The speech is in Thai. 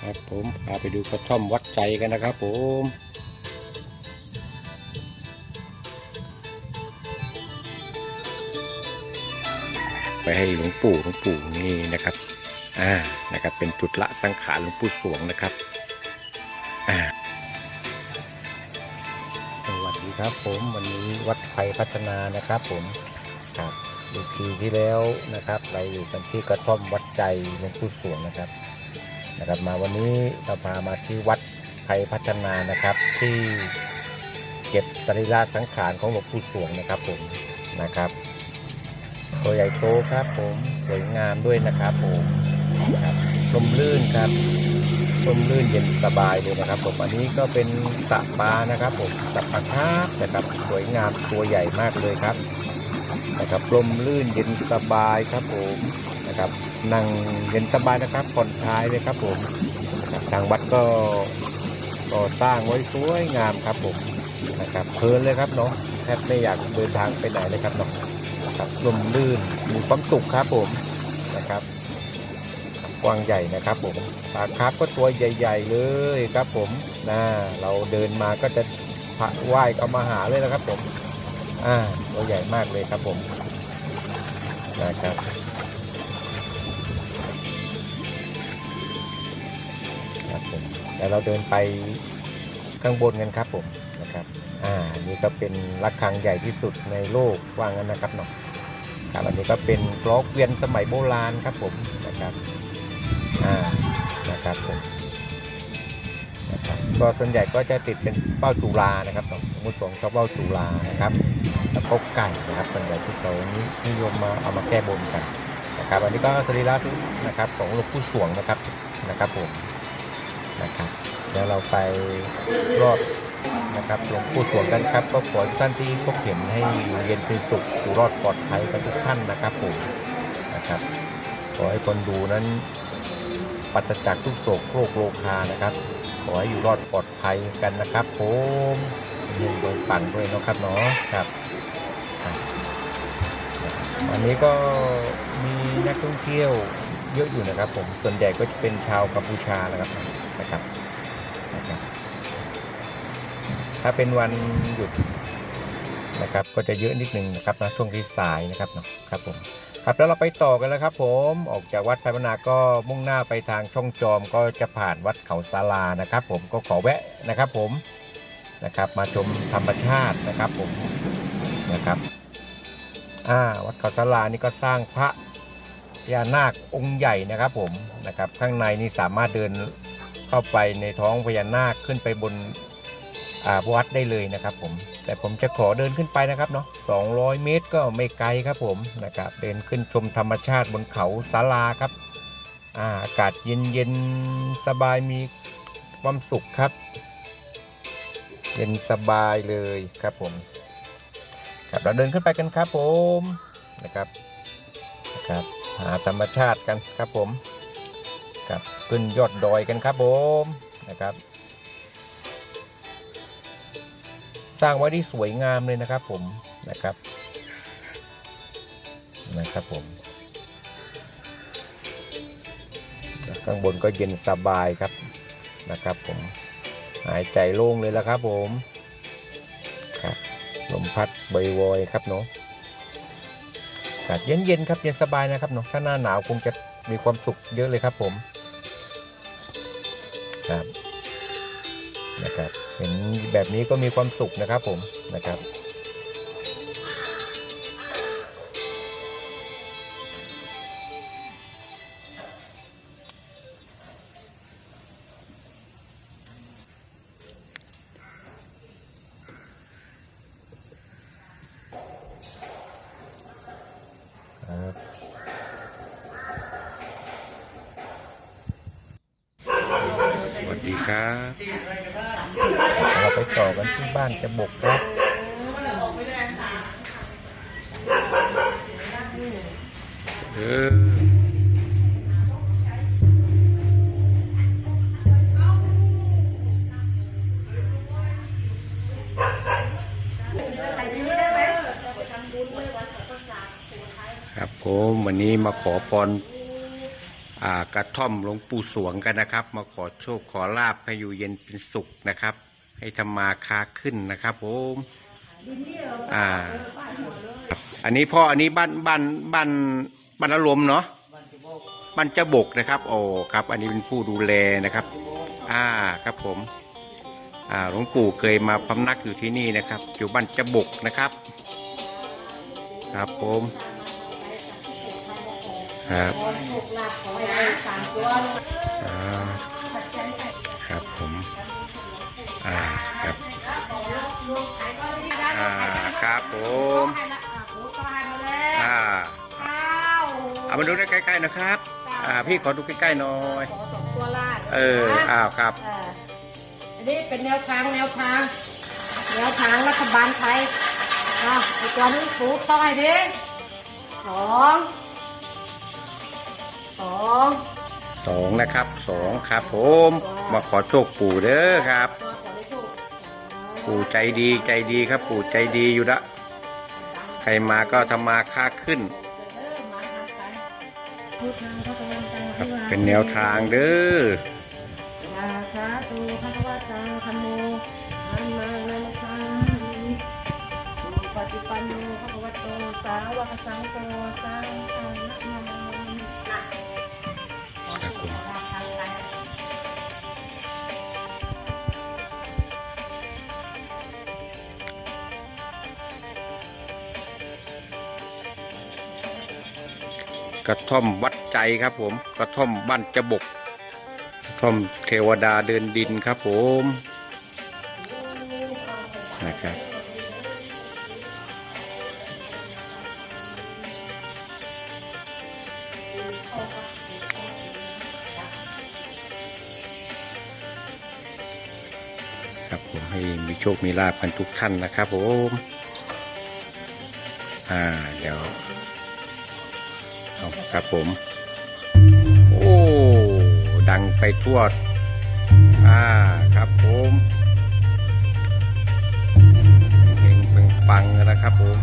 ครับผมพาไปดูกระท่อมวัดใจกันนะครับผมไปให้หลวงปู่หลวงปู่นี่นะครับ อ่า นะครับ เป็นจุดละสังขารหลวงปู่สวงนะครับ อ่า สวัสดีครับผมวันนี้วัดไทยพัฒนานะครับผมครับดูปีที่แล้วนะครับ เราอยู่กันที่กระท่อมวัดใจหลวงปู่สวงนะครับ นะครับมาวันนี้เราพามาที่วัดไทยพัฒนานะครับที่เก็บสรีระสังขารของหลวงปู่สวงนะครับผมนะครับตัวใหญ่โตครับผมสวยงามด้วยนะครับผมครับลมลื่นครับลมลื่นเย็นสบายเลยนะครับผมอันนี้ก็เป็นสระปลานะครับผมสระปลาคาร์ฟนะครับสวยงามตัวใหญ่มากเลยครับนะครับลมลื่นเย็นสบายครับผม นะครับ นั่งเย็นสบายนะครับผ่อนคลายเลยครับผมทางวัดก็ก็สร้างไว้สวยงามครับผมนะครับเพลินเลยครับเนาะแทบไม่อยากเดินทางไปไหนเลยครับเนาะครับลมลื่นมีความสุขครับผมนะครับกว้างใหญ่นะครับผมปลาคาร์ฟก็ตัวใหญ่ ๆ เลยครับผมนะเราเดินมาก็จะพระไหว้เข้ามาหาเลยนะครับผมอ่าตัวใหญ่มากเลยครับผมนะครับ ครับผมแต่เราเดินไปข้างบนกันครับผมนะครับอ่านี่ก็เป็นระฆังใหญ่ที่สุดในโลกว่างั้นนะครับเนาะครับอันนี้ก็เป็นกลอกเวียนสมัยโบราณครับผมนะครับอ่านะครับผมนะครับก็ส่วนใหญ่ก็จะติดเป็นเป้าจุฬานะครับของมุสงชอบเป้าจุฬานะครับแล้วก็ไก่นะครับส่วนใหญ่ที่เขานิยมมาเอามาแก้บนกันนะครับ อันนี้ก็สรีระนะครับของหลวงปู่สวงนะครับนะครับผม นะครับแล้วเราไปรอบนะครับหลวงปู่สวงกันครับ ก็ขอท่านที่พบเห็นให้อยู่เย็นเป็นสุขอยู่รอดปลอดภัยกันทุกท่านนะครับผมนะครับขอให้คนดูนั้นปราศจากทุกโศกโรคโรคานะครับ ขอให้อยู่รอดปลอดภัยกันนะครับผมเงินโดยปังด้วยนะครับเนาะครับครับวันนี้ก็มีนักท่องเที่ยวเยอะอยู่นะครับผมส่วนใหญ่ก็จะเป็นชาวกัมพูชานะครับ นะครับนะครับ ถ้าเป็นวันหยุดนะครับ ก็จะเยอะนิดนึงนะครับนะช่วงที่สายนะครับเนาะครับผมครับแล้วเราไปต่อกันแล้วครับ ผมออกจากวัดไทยพนาก็มุ่งหน้าไปทางช่องจอมก็จะผ่านวัดเขาศาลานะครับ ผมก็ขอแวะนะครับ ผมนะครับ มาชมธรรมชาตินะครับ ผมนะครับอ่าวัดเขาศาลานี่ก็สร้างพระพญานาคองค์ใหญ่นะครับ ผมนะครับ ข้างในนี่สามารถเดิน เข้าไปในท้องพญานาคขึ้นไปบนวัดได้เลยนะครับผมแต่ผมจะขอเดินขึ้นไปนะครับเนาะ200 เมตรก็ไม่ไกลครับผมนะครับเดินขึ้นชมธรรมชาติบนเขาศาลาครับอาอากาศเย็นเย็นๆสบายมีความสุขครับ เย็นสบายเลยครับผมครับเราเดินขึ้นไปกันครับผมนะครับนะครับหาธรรมชาติกันครับผม ครับขึ้นยอดดอยกันครับผมนะครับ สร้างไว้ที่สวยงามเลยนะครับผมนะครับนะครับผมข้างบนก็เย็นสบายครับนะครับผมหายใจโล่งเลยแล้วครับผมครับลมพัดบวอยครับเนาะอากาศเย็นๆครับเย็นสบายนะครับเนาะถ้าหน้าหนาวคงจะมีความสุขเยอะเลยครับผม ครับนะครับ เห็นแบบนี้ก็มีความสุขนะครับผมนะครับครับ ดีครับเราไปต่อกันที่บ้านจะบกครับเออครับผมวันนี้มาขอพรอ่า กระท่อมหลวงปู่สวงกันนะครับ มาขอโชคขอลาบให้อยู่เย็นเป็นสุขนะครับ ให้ทำมาค้าขึ้นนะครับผมอ่า อันนี้พ่ออันนี้บ้านบ้านบ้านบ้านอารมณ์เนาะบ้านเจ้าบกนะครับ โอ้ครับ อันนี้เป็นผู้ดูแลนะครับ อ่าครับผม อ่าหลวงปู่เคยมาพำนักอยู่ที่นี่นะครับ อยู่บ้านเจ้าบกนะครับ ครับผม ครับขอถูกหลักขอให้ได้สามตัวอ่าครับผมอ่าครับอ่าครับผมให้ละอะผูก็ให้มาแล้วอ่าข้าวเอามาดูใกล้ๆนะครับอ่าพี่ขอดูใกล้ๆหน่อยขอสองตัวล่างเอออ้าวครับอ่าอันนี้เป็นแนวทางแนวทางแนวทางรัฐบาลไทยอะไอ้ตัวนี้ถูกต้องให้ดิสอง สองสองนะครับสองครับผมมาขอโชคปู่เด้อครับตัวขอได้ถูกปู่ใจดีใจดีครับ ปู่ใจดีอยู่ละใครมาก็ทำมาค้าขึ้นครับ เป็นแนวทางเด้อยาสาธุพระวตาธรรมโมอันมานันทังสุปฏิปันโนพระวตโตสาวกสังโฆสังฆังนะโมน กระท่อมวัดใจครับผมกระท่อมบ้านจบกกระท่อมเทวดาเดินดินครับผมนะครับครับผมให้มีโชคมีลาภกันทุกท่านนะครับผม อ่า เดี๋ยว เอาครับผม โอ้ ดังไปทั่วอ่าครับผมเฮงปังๆนะครับผม